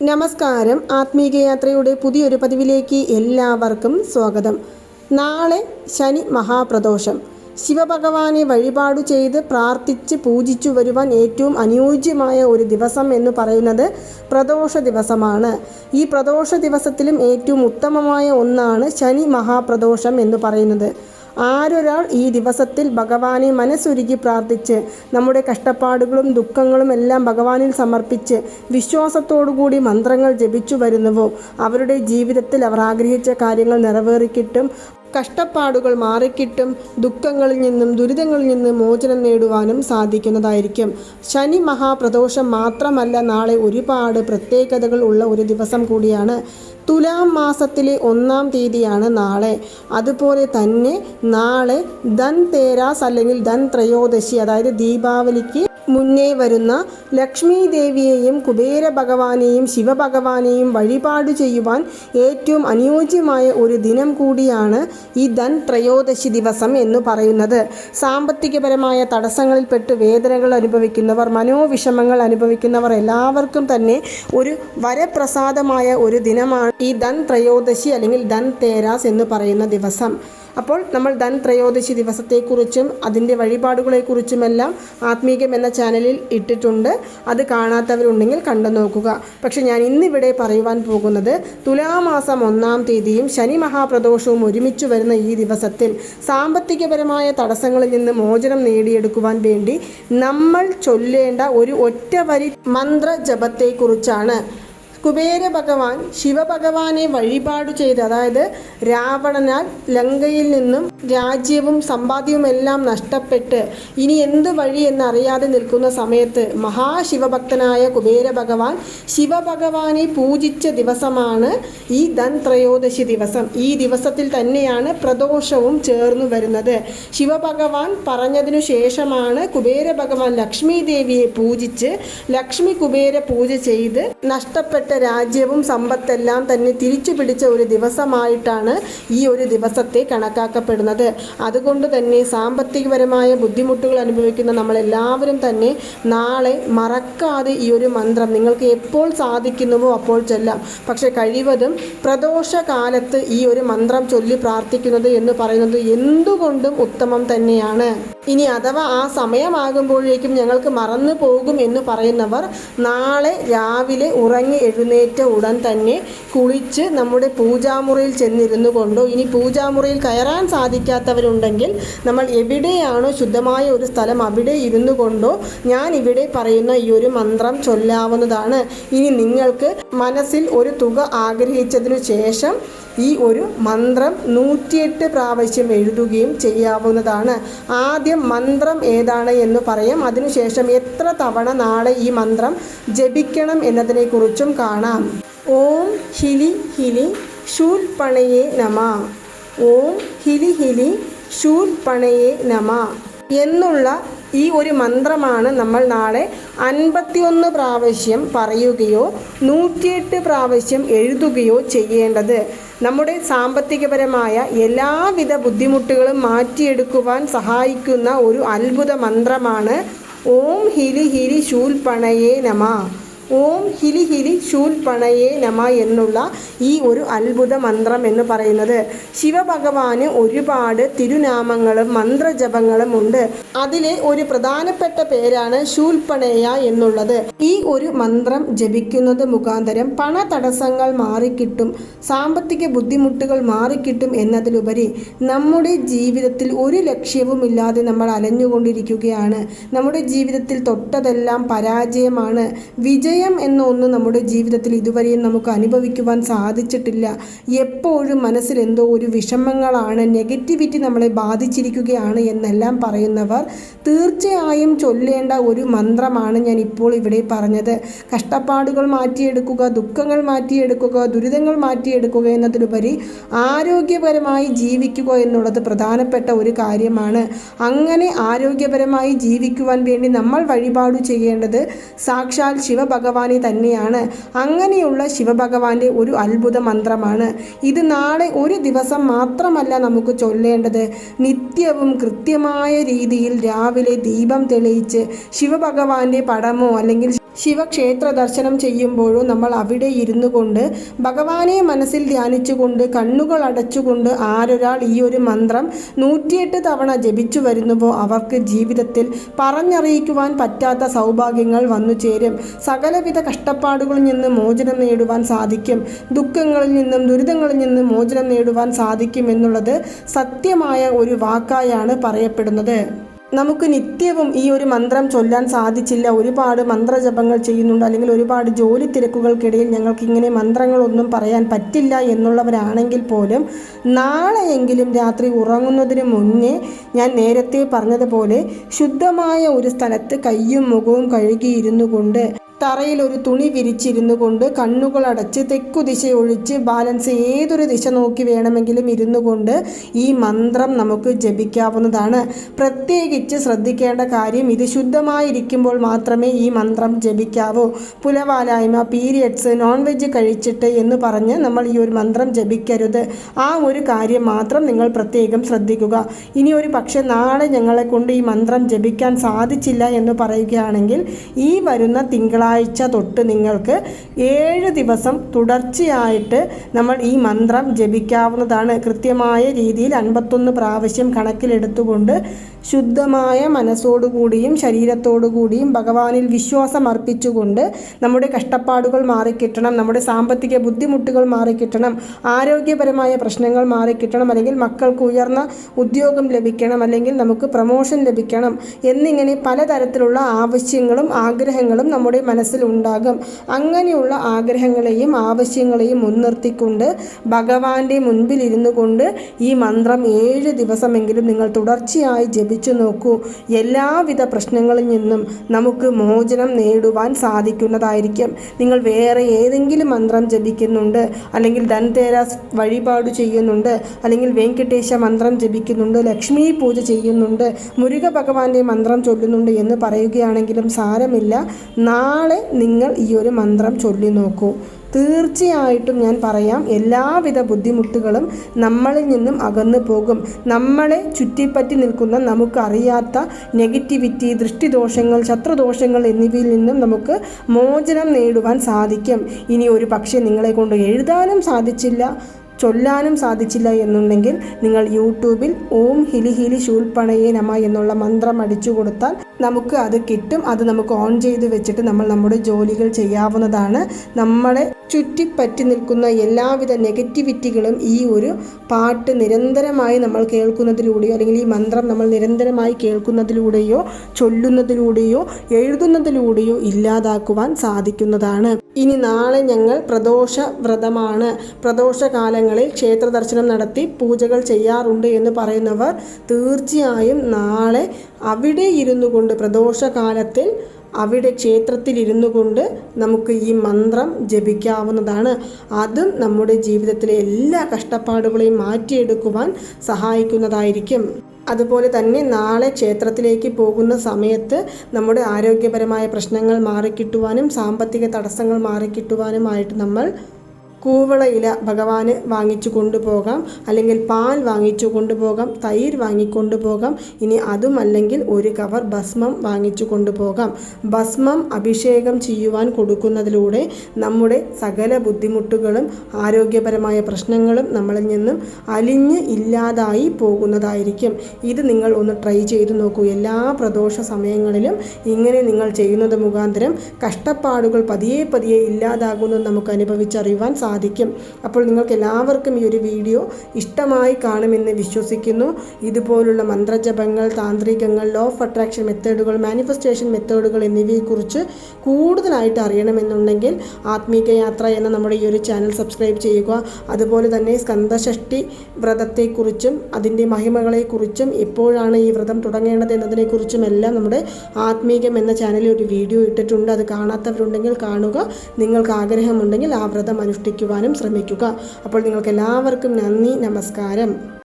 നമസ്കാരം. ആത്മീക യാത്രയുടെ പുതിയൊരു പതിവിലേക്ക് എല്ലാവർക്കും സ്വാഗതം. നാളെ ശനി മഹാപ്രദോഷം. ശിവഭഗവാനെ വഴിപാടു ചെയ്ത് പ്രാർത്ഥിച്ച് പൂജിച്ചു വരുവാൻ ഏറ്റവും അനുയോജ്യമായ ഒരു ദിവസം എന്ന് പറയുന്നത് പ്രദോഷ ദിവസമാണ്. ഈ പ്രദോഷ ദിവസത്തിലും ഏറ്റവും ഉത്തമമായ ഒന്നാണ് ശനി മഹാപ്രദോഷം എന്ന് പറയുന്നത്. ആരൊരാൾ ഈ ദിവസത്തിൽ ഭഗവാനെ മനസ്സുരുകി പ്രാർത്ഥിച്ച് നമ്മുടെ കഷ്ടപ്പാടുകളും ദുഃഖങ്ങളും എല്ലാം ഭഗവാനിൽ സമർപ്പിച്ച് വിശ്വാസത്തോടുകൂടി മന്ത്രങ്ങൾ ജപിച്ചു വരുന്നുവോ? അവരുടെ ജീവിതത്തിൽ അവർ ആഗ്രഹിച്ച കാര്യങ്ങൾ നിറവേറിക്കിട്ടും. കഷ്ടപ്പാടുകൾ മാറിക്കിട്ടും ദുഃഖങ്ങളിൽ നിന്നും ദുരിതങ്ങളിൽ നിന്നും മോചനം നേടുവാനും സാധിക്കുന്നതായിരിക്കും. ശനി മഹാപ്രദോഷം മാത്രമല്ല നാളെ ഒരുപാട് പ്രത്യേകതകൾ ഉള്ള ഒരു ദിവസം കൂടിയാണ്. തുലാം മാസത്തിലെ ഒന്നാം തീയതിയാണ് നാളെ. അതുപോലെ തന്നെ നാളെ ധൻ തേരാസ് അല്ലെങ്കിൽ ധൻ ത്രയോദശി അതായത് ദീപാവലിക്ക് മുന്നേ വരുന്ന ലക്ഷ്മി ദേവിയെയും കുബേര ഭഗവാനെയും ശിവഭഗവാനെയും വഴിപാട് ചെയ്യുവാൻ ഏറ്റവും അനുയോജ്യമായ ഒരു ദിനം കൂടിയാണ് ഈ ധൻ ത്രയോദശി ദിവസം എന്ന് പറയുന്നത്. സാമ്പത്തികപരമായ തടസ്സങ്ങളിൽപ്പെട്ട് വേദനകൾ അനുഭവിക്കുന്നവർ മനോവിഷമങ്ങൾ അനുഭവിക്കുന്നവർ എല്ലാവർക്കും തന്നെ ഒരു വരപ്രസാദമായ ഒരു ദിനമാണ് ഈ ധൻ ത്രയോദശി അല്ലെങ്കിൽ ധൻ തേരാസ് എന്ന് പറയുന്ന ദിവസം. അപ്പോൾ നമ്മൾ ധൻ ത്രയോദശി ദിവസത്തെക്കുറിച്ചും അതിന്റെ വഴിപാടുകളെക്കുറിച്ചുമെല്ലാം ആത്മീകം എന്ന ചാനലിൽ ഇട്ടിട്ടുണ്ട്. അത് കാണാത്തവരുണ്ടെങ്കിൽ കണ്ടു നോക്കുക. പക്ഷേ ഞാൻ ഇന്നിവിടെ പറയുവാൻ പോകുന്നത് തുലാമാസം ഒന്നാം തീയതിയും ശനി മഹാപ്രദോഷവും ഒരുമിച്ച് വരുന്ന ഈ ദിവസത്തിൽ സാമ്പത്തികപരമായ തടസ്സങ്ങളിൽ നിന്ന് മോചനം നേടിയെടുക്കുവാൻ വേണ്ടി നമ്മൾ ചൊല്ലേണ്ട ഒരു ഒറ്റവരി മന്ത്രജപത്തെക്കുറിച്ചാണ്. കുബേര ഭഗവാൻ ശിവഭഗവാനെ വഴിപാട് ചെയ്ത് അതായത് രാവണനാൽ ലങ്കയിൽ നിന്നും രാജ്യവും സമ്പാദ്യവും എല്ലാം നഷ്ടപ്പെട്ട് ഇനി എന്ത് വഴി എന്നറിയാതെ നിൽക്കുന്ന സമയത്ത് മഹാശിവഭക്തനായ കുബേര ഭഗവാൻ ശിവഭഗവാനെ പൂജിച്ച ദിവസമാണ് ഈ ധൻത്രയോദശി ദിവസം. ഈ ദിവസത്തിൽ തന്നെയാണ് പ്രദോഷവും ചേർന്നു വരുന്നത്. ശിവഭഗവാൻ പറഞ്ഞതിനു ശേഷമാണ് കുബേര ഭഗവാൻ ലക്ഷ്മി ദേവിയെ പൂജിച്ച് ലക്ഷ്മി കുബേര പൂജ ചെയ്ത് നഷ്ടപ്പെട്ട രാജ്യവും സമ്പത്തെല്ലാം തന്നെ തിരിച്ചു പിടിച്ച ഒരു ദിവസമായിട്ടാണ് ഈ ഒരു ദിവസത്തെ കണക്കാക്കപ്പെടുന്നത്. അതുകൊണ്ട് തന്നെ സാമ്പത്തികപരമായ ബുദ്ധിമുട്ടുകൾ അനുഭവിക്കുന്ന നമ്മളെല്ലാവരും തന്നെ നാളെ മറക്കാതെ ഈ ഒരു മന്ത്രം നിങ്ങൾക്ക് എപ്പോൾ സാധിക്കുന്നുവോ അപ്പോൾ ചൊല്ലാം. പക്ഷെ കഴിവതും പ്രദോഷ കാലത്ത് ഈ ഒരു മന്ത്രം ചൊല്ലി പ്രാർത്ഥിക്കുന്നത് എന്ന് പറയുന്നത് എന്തുകൊണ്ടും ഉത്തമം തന്നെയാണ്. ഇനി അഥവാ ആ സമയമാകുമ്പോഴേക്കും ഞങ്ങൾക്ക് മറന്നു പോകും എന്ന് പറയുന്നവർ നാളെ രാവിലെ ഉറങ്ങി എഴുന്നേറ്റ ഉടൻ തന്നെ കുളിച്ച് നമ്മുടെ പൂജാമുറിയിൽ ചെന്നിരുന്നു കൊണ്ടോ ഇനി പൂജാമുറിയിൽ കയറാൻ സാധിക്കാത്തവരുണ്ടെങ്കിൽ നമ്മൾ എവിടെയാണോ ശുദ്ധമായ ഒരു സ്ഥലം അവിടെ ഇരുന്നു കൊണ്ടോ ഞാൻ ഇവിടെ പറയുന്ന ഈ ഒരു മന്ത്രം ചൊല്ലാവുന്നതാണ്. ഇനി നിങ്ങൾക്ക് മനസ്സിൽ ഒരു തുക ആഗ്രഹിച്ചതിനു ശേഷം ഈ ഒരു മന്ത്രം നൂറ്റിയെട്ട് പ്രാവശ്യം എഴുതുകയും ചെയ്യാവുന്നതാണ്. ആദ്യം മന്ത്രം ഏതാണ് എന്ന് പറയും. അതിനുശേഷം എത്ര തവണ നാളെ ഈ മന്ത്രം ജപിക്കണം എന്നതിനെക്കുറിച്ചും കാണാം. ഓം ഹിലി ഹിലി ഷൂൽ പണയെ നമ. ഓം ഹിലി ഹിലി ഷൂൽ പണയെ നമ. എന്നുള്ള ഈ ഒരു മന്ത്രമാണ് നമ്മൾ നാളെ അൻപത്തിയൊന്ന് പ്രാവശ്യം പറയുകയോ നൂറ്റിയെട്ട് പ്രാവശ്യം എഴുതുകയോ ചെയ്യേണ്ടത്. നമ്മുടെ സാമ്പത്തികപരമായ എല്ലാവിധ ബുദ്ധിമുട്ടുകളും മാറ്റിയെടുക്കുവാൻ സഹായിക്കുന്ന ഒരു അത്ഭുത മന്ത്രമാണ്. ഓം ഹിരി ഹിരി ശൂൽപ്പണയേ നമ. ഓം ഹിലി ഹിലി ശൂൽപ്പണയേ നമ എന്നുള്ള ഈ ഒരു അത്ഭുത മന്ത്രം എന്ന് പറയുന്നത്. ശിവഭഗവാന് ഒരുപാട് തിരുനാമങ്ങളും മന്ത്രജപങ്ങളും ഉണ്ട്. അതിലെ ഒരു പ്രധാനപ്പെട്ട പേരാണ് ശൂൽപ്പണയ എന്നുള്ളത്. ഈ ഒരു മന്ത്രം ജപിക്കുന്നത് മുഖാന്തരം പണ തടസ്സങ്ങൾ മാറിക്കിട്ടും സാമ്പത്തിക ബുദ്ധിമുട്ടുകൾ മാറിക്കിട്ടും എന്നതിലുപരി നമ്മുടെ ജീവിതത്തിൽ ഒരു ലക്ഷ്യവുമില്ലാതെ നമ്മൾ അലഞ്ഞുകൊണ്ടിരിക്കുകയാണ്. നമ്മുടെ ജീവിതത്തിൽ തൊട്ടതെല്ലാം പരാജയമാണ്. വിജയം എന്ന ഒന്ന് നമ്മുടെ ജീവിതത്തിൽ ഇതുവരെയും നമുക്ക് അനുഭവിക്കുവാൻ സാധിച്ചിട്ടില്ല. എപ്പോഴും മനസ്സിൽ എന്തോ ഒരു വിഷമങ്ങളാണ് നെഗറ്റിവിറ്റി നമ്മളെ ബാധിച്ചിരിക്കുകയാണ് എന്നെല്ലാം പറയുന്നവർ. തീർച്ചയായും ചൊല്ലേണ്ട ഒരു മന്ത്രമാണ് ഞാൻ ഇപ്പോൾ ഇവിടെ പറഞ്ഞത്. കഷ്ടപ്പാടുകൾ മാറ്റിയെടുക്കുക ദുഃഖങ്ങൾ മാറ്റിയെടുക്കുക ദുരിതങ്ങൾ മാറ്റിയെടുക്കുക എന്നതിലുപരി ആരോഗ്യപരമായി ജീവിക്കുക എന്നുള്ളത് പ്രധാനപ്പെട്ട ഒരു കാര്യമാണ്. അങ്ങനെ ആരോഗ്യപരമായി ജീവിക്കുവാൻ വേണ്ടി നമ്മൾ വഴിപാട് ചെയ്യേണ്ടത് സാക്ഷാൽ ശിവഭഗവാനെ തന്നെയാണ്. അങ്ങനെയുള്ള ശിവഭഗവാന്റെ ഒരു അത്ഭുത മന്ത്രമാണ് ഇത് നാളെ ഒരു ദിവസം മാത്രമല്ല നമുക്ക് ചൊല്ലേണ്ടത്. നിത്യവും കൃത്യമായ രീതിയിൽ രാവിലെ ദീപം തെളിയിച്ച് ശിവഭഗവാന്റെ പടമോ അല്ലെങ്കിൽ ശിവക്ഷേത്ര ദർശനം ചെയ്യുമ്പോഴും നമ്മൾ അവിടെ ഇരുന്നു കൊണ്ട് ഭഗവാനെ മനസ്സിൽ ധ്യാനിച്ചുകൊണ്ട് കണ്ണുകൾ അടച്ചുകൊണ്ട് ആരൊരാൾ ഈ ഒരു മന്ത്രം നൂറ്റിയെട്ട് തവണ ജപിച്ചു വരുന്നുവോ അവർക്ക് ജീവിതത്തിൽ പറഞ്ഞറിയിക്കുവാൻ പറ്റാത്ത സൗഭാഗ്യങ്ങൾ വന്നു ചേരും. സകലവിധ കഷ്ടപ്പാടുകളിൽ നിന്ന് മോചനം നേടുവാൻ സാധിക്കും. ദുഃഖങ്ങളിൽ നിന്നും ദുരിതങ്ങളിൽ നിന്നും മോചനം നേടുവാൻ സാധിക്കും എന്നുള്ളത് സത്യമായ ഒരു വാക്കായാണ് പറയപ്പെടുന്നത്. നമുക്ക് നിത്യവും ഈ ഒരു മന്ത്രം ചൊല്ലാൻ സാധിച്ചില്ല. ഒരുപാട് മന്ത്രജപങ്ങൾ ചെയ്യുന്നുണ്ട്. അല്ലെങ്കിൽ ഒരുപാട് ജോലി തിരക്കുകൾക്കിടയിൽ ഞങ്ങൾക്ക് ഇങ്ങനെ മന്ത്രങ്ങളൊന്നും പറയാൻ പറ്റില്ല എന്നുള്ളവരാണെങ്കിൽ പോലും നാളെയെങ്കിലും രാത്രി ഉറങ്ങുന്നതിന് മുന്നേ ഞാൻ നേരത്തെ പറഞ്ഞതുപോലെ ശുദ്ധമായ ഒരു സ്ഥലത്ത് കയ്യും മുഖവും കഴുകിയിരുന്നു കൊണ്ട് തറയിൽ ഒരു തുണി വിരിച്ചിരുന്നു കൊണ്ട് കണ്ണുകൾ അടച്ച് തെക്കു ദിശ ഒഴിച്ച് ബാലൻസ് ഏതൊരു ദിശ നോക്കി വേണമെങ്കിലും ഇരുന്നു കൊണ്ട് ഈ മന്ത്രം നമുക്ക് ജപിക്കാവുന്നതാണ്. പ്രത്യേകിച്ച് ശ്രദ്ധിക്കേണ്ട കാര്യം ഇത് ശുദ്ധമായിരിക്കുമ്പോൾ മാത്രമേ ഈ മന്ത്രം ജപിക്കാവൂ. പുലവാലായ്മ പീരിയഡ്സ് നോൺ വെജ് കഴിച്ചിട്ട് എന്ന് പറഞ്ഞ് നമ്മൾ ഈ ഒരു മന്ത്രം ജപിക്കരുത്. ആ ഒരു കാര്യം മാത്രം നിങ്ങൾ പ്രത്യേകം ശ്രദ്ധിക്കുക. ഇനി ഒരു പക്ഷേ നാളെ ഞങ്ങളെ കൊണ്ട് ഈ മന്ത്രം ജപിക്കാൻ സാധിച്ചില്ല എന്ന് പറയുകയാണെങ്കിൽ ഈ വരുന്ന തിങ്കളാഴ്ച തിങ്കളാഴ്ച തൊട്ട് നിങ്ങൾക്ക് ഏഴ് ദിവസം തുടർച്ചയായിട്ട് നമ്മൾ ഈ മന്ത്രം ജപിക്കാവുന്നതാണ്. കൃത്യമായ രീതിയിൽ അൻപത്തൊന്ന് പ്രാവശ്യം കണക്കിലെടുത്തുകൊണ്ട് ശുദ്ധമായ മനസ്സോടുകൂടിയും ശരീരത്തോടുകൂടിയും ഭഗവാനിൽ വിശ്വാസം അർപ്പിച്ചുകൊണ്ട് നമ്മുടെ കഷ്ടപ്പാടുകൾ മാറിക്കിട്ടണം നമ്മുടെ സാമ്പത്തിക ബുദ്ധിമുട്ടുകൾ മാറിക്കിട്ടണം ആരോഗ്യപരമായ പ്രശ്നങ്ങൾ മാറിക്കിട്ടണം അല്ലെങ്കിൽ മക്കൾക്ക് ഉയർന്ന ഉദ്യോഗം ലഭിക്കണം അല്ലെങ്കിൽ നമുക്ക് പ്രമോഷൻ ലഭിക്കണം എന്നിങ്ങനെ പലതരത്തിലുള്ള ആവശ്യങ്ങളും ആഗ്രഹങ്ങളും നമ്മുടെ മനസ്സിൽ ഉണ്ടാകും. അങ്ങനെയുള്ള ആഗ്രഹങ്ങളെയും ആവശ്യങ്ങളെയും മുൻനിർത്തിക്കൊണ്ട് ഭഗവാന്റെ മുൻപിൽ ഇരുന്നു കൊണ്ട് ഈ മന്ത്രം ഏഴ് ദിവസമെങ്കിലും നിങ്ങൾ തുടർച്ചയായി ജപിച്ചു നോക്കൂ. എല്ലാവിധ പ്രശ്നങ്ങളിൽ നിന്നും നമുക്ക് മോചനം നേടുവാൻ സാധിക്കുന്നതായിരിക്കും. നിങ്ങൾ വേറെ ഏതെങ്കിലും മന്ത്രം ജപിക്കുന്നുണ്ട് അല്ലെങ്കിൽ ധൻതേരാസ് വഴിപാട് ചെയ്യുന്നുണ്ട് അല്ലെങ്കിൽ വെങ്കടേശ മന്ത്രം ജപിക്കുന്നുണ്ട് ലക്ഷ്മി പൂജ ചെയ്യുന്നുണ്ട് മുരുക ഭഗവാന്റെ മന്ത്രം ചൊല്ലുന്നുണ്ട് എന്ന് പറയുകയാണെങ്കിലും സാരമില്ല. നാളെ നിങ്ങൾ ഈ ഒരു മന്ത്രം ചൊല്ലി നോക്കൂ. തീർച്ചയായിട്ടും ഞാൻ പറയാം എല്ലാവിധ ബുദ്ധിമുട്ടുകളും നമ്മളിൽ നിന്നും അകന്നു പോകും. നമ്മളെ ചുറ്റിപ്പറ്റി നിൽക്കുന്ന നമുക്കറിയാത്ത നെഗറ്റിവിറ്റി ദൃഷ്ടിദോഷങ്ങൾ ശത്രുദോഷങ്ങൾ എന്നിവയിൽ നിന്നും നമുക്ക് മോചനം നേടുവാൻ സാധിക്കും. ഇനി ഒരു പക്ഷേ നിങ്ങളെ കൊണ്ട് എഴുതാനും സാധിച്ചില്ല ചൊല്ലാനും സാധിച്ചില്ല എന്നുണ്ടെങ്കിൽ നിങ്ങൾ യൂട്യൂബിൽ ഓം ഹിലി ഹിലി ശൂൽപ്പണയെ നമ എന്നുള്ള മന്ത്രം അടിച്ചു കൊടുത്താൽ നമുക്ക് അത് കിട്ടും. അത് നമുക്ക് ഓൺ ചെയ്ത് വെച്ചിട്ട് നമ്മൾ നമ്മുടെ ജോലികൾ ചെയ്യാവുന്നതാണ്. നമ്മളെ ചുറ്റിപ്പറ്റി നിൽക്കുന്ന എല്ലാവിധ നെഗറ്റിവിറ്റികളും ഈ ഒരു പാട്ട് നിരന്തരമായി നമ്മൾ കേൾക്കുന്നതിലൂടെയോ അല്ലെങ്കിൽ ഈ മന്ത്രം നമ്മൾ നിരന്തരമായി കേൾക്കുന്നതിലൂടെയോ ചൊല്ലുന്നതിലൂടെയോ എഴുതുന്നതിലൂടെയോ ഇല്ലാതാക്കുവാൻ സാധിക്കുന്നതാണ്. ഇനി നാളെ ഞങ്ങൾ പ്രദോഷ വ്രതമാണ് പ്രദോഷകാലങ്ങളിൽ ക്ഷേത്ര ദർശനം നടത്തി പൂജകൾ ചെയ്യാറുണ്ട് എന്ന് പറയുന്നവർ തീർച്ചയായും നാളെ അവിടെ ഇരുന്നു കൊണ്ട് പ്രദോഷകാലത്തിൽ അവിടെ ക്ഷേത്രത്തിൽ ഇരുന്നു കൊണ്ട് നമുക്ക് ഈ മന്ത്രം ജപിക്കാവുന്നതാണ്. അതും നമ്മുടെ ജീവിതത്തിലെ എല്ലാ കഷ്ടപ്പാടുകളെയും മാറ്റിയെടുക്കുവാൻ സഹായിക്കുന്നതായിരിക്കും. അതുപോലെ തന്നെ നാളെ ക്ഷേത്രത്തിലേക്ക് പോകുന്ന സമയത്ത് നമ്മുടെ ആരോഗ്യപരമായ പ്രശ്നങ്ങൾ മാറിക്കിട്ടുവാനും സാമ്പത്തിക തടസ്സങ്ങൾ മാറിക്കിട്ടുവാനുമായിട്ട് നമ്മൾ കൂവള ഇല ഭഗവാന് വാങ്ങിച്ചു കൊണ്ടുപോകാം. അല്ലെങ്കിൽ പാൽ വാങ്ങിച്ചു കൊണ്ടുപോകാം. തൈര് വാങ്ങിക്കൊണ്ടുപോകാം. ഇനി അതുമല്ലെങ്കിൽ ഒരു കവർ ഭസ്മം വാങ്ങിച്ചു കൊണ്ടുപോകാം. ഭസ്മം അഭിഷേകം ചെയ്യുവാൻ കൊടുക്കുന്നതിലൂടെ നമ്മുടെ സകല ബുദ്ധിമുട്ടുകളും ആരോഗ്യപരമായ പ്രശ്നങ്ങളും നമ്മളിൽ നിന്നും അലിഞ്ഞ് ഇല്ലാതായി പോകുന്നതായിരിക്കും. ഇത് നിങ്ങൾ ഒന്ന് ട്രൈ ചെയ്തു നോക്കൂ. എല്ലാ പ്രദോഷ സമയങ്ങളിലും ഇങ്ങനെ നിങ്ങൾ ചെയ്യുന്നത് മുഖാന്തരം കഷ്ടപ്പാടുകൾ പതിയെ പതിയെ ഇല്ലാതാകുന്നത് നമുക്ക് അനുഭവിച്ചറിയുവാൻ സാധിക്കും സാധിക്കും. അപ്പോൾ നിങ്ങൾക്ക് എല്ലാവർക്കും ഈ ഒരു വീഡിയോ ഇഷ്ടമായി കാണുമെന്ന് വിശ്വസിക്കുന്നു. ഇതുപോലുള്ള മന്ത്രജപങ്ങൾ താന്ത്രികങ്ങൾ ലോ ഓഫ് അട്രാക്ഷൻ മെത്തേഡുകൾ മാനിഫെസ്റ്റേഷൻ മെത്തേഡുകൾ എന്നിവയെക്കുറിച്ച് കൂടുതലായിട്ട് അറിയണമെന്നുണ്ടെങ്കിൽ ആത്മീക യാത്ര എന്ന നമ്മുടെ ഈ ഒരു ചാനൽ സബ്സ്ക്രൈബ് ചെയ്യുക. അതുപോലെ തന്നെ സ്കന്ദഷഷ്ടി വ്രതത്തെക്കുറിച്ചും അതിന്റെ മഹിമകളെക്കുറിച്ചും എപ്പോഴാണ് ഈ വ്രതം തുടങ്ങേണ്ടത് എന്നതിനെക്കുറിച്ചും എല്ലാം നമ്മുടെ ആത്മീകം എന്ന ചാനലിൽ ഒരു വീഡിയോ ഇട്ടിട്ടുണ്ട്. അത് കാണാത്തവരുണ്ടെങ്കിൽ കാണുക. നിങ്ങൾക്ക് ആഗ്രഹമുണ്ടെങ്കിൽ ആ വ്രതം അനുഷ്ഠിക്കുക. ചെയ്യുവാനും ശ്രമിക്കുക. അപ്പോൾ നിങ്ങൾക്ക് എല്ലാവർക്കും നന്ദി നമസ്കാരം.